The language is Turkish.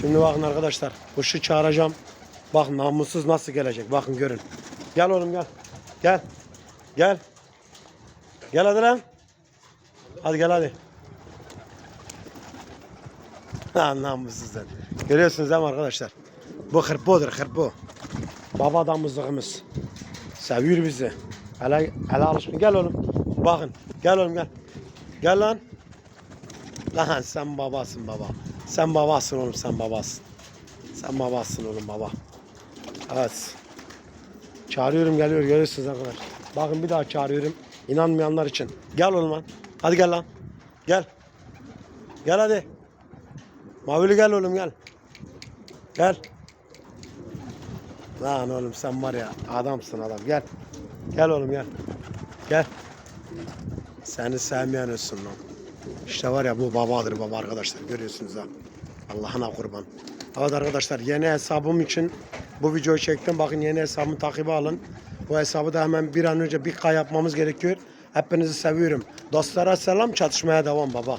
Şimdi bakın arkadaşlar. Kuşu çağıracağım. Bak namussuz nasıl gelecek. Bakın görün. Gel oğlum gel. Gel. Gel. Gel hadi lan. Hadi gel hadi. Ha namussuz sen. Görüyorsunuz değil mi arkadaşlar? Bu hırpodur hırpo. Baba damızlığımız. Seviyor bizi. Hele, hele alışkın. Gel oğlum. Bakın. Gel oğlum gel. Gel lan. Lan sen babasın baba. Sen babasın oğlum sen babasın. Sen babasın oğlum baba. Evet. Çağırıyorum geliyor görüyorsunuz arkadaşlar. Bakın bir daha çağırıyorum. İnanmayanlar için. Gel oğlum lan. Hadi gel lan. Gel. Gel hadi. Mavili gel oğlum gel. Gel. Lan oğlum sen var ya adamsın adam gel. Gel oğlum gel. Gel. Seni sevmeyen ölsün lan. İşte var ya bu babadır baba arkadaşlar görüyorsunuz ha. Allah'ına kurban. Evet arkadaşlar yeni hesabım için bu videoyu çektim. Bakın yeni hesabımı takibe alın. Bu hesabı da hemen bir an önce bir K yapmamız gerekiyor. Hepinizi seviyorum. Dostlara selam çatışmaya devam baba.